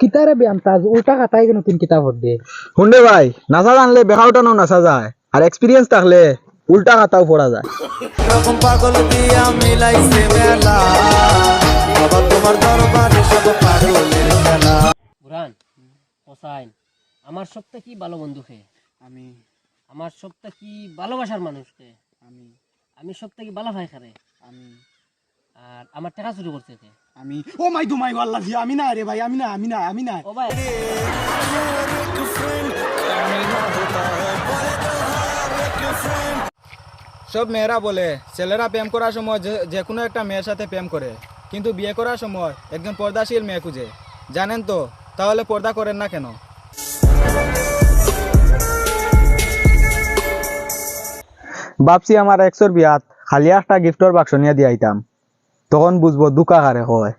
কিতারে ব্যায়ামতা উল্টা খাতাই কেন তুই কিতাব দে শুনবে ভাই নাচা জানলে বেকা উঠানো নাচা যায় আর এক্সপিরিয়েন্স থাকলে উল্টা খাতাও পড়া যায়। রকম পাগল দিয়া মিলাইছে মেলা। বাবা তোমার দরবারে সব পাগলের খেলা বুরান হোসাইন আমার সবটা কি ভালো বন্ধুকে আমি। আমার সবটা কি ভালোবাসার মানুষকে আমি। আমি সবটা কি ভালো ভাই খারে? আমি। আর আমার টাকা চুরি করছে আমি ও মাই দু মাই আল্লাহ জি, আমি না রে ভাই আমি না আমি না আমি না। ও ভাই। সব মেয়েরা বলে ছেলেরা প্রেম করার সময় যে কোনো একটা মেয়ের সাথে প্রেম করে কিন্তু বিয়ে করার সময় একজন পর্দাশীল মেয়ে খুঁজে। জানেন তো তাহলে পর্দা করেন না কেন? ভাবছি আমার এক্সর বিয়াত খালি একটা গিফটর বাক্স নিয়ে দিয়ে আইতাম। তখন বুঝব দুকা কারে হয়।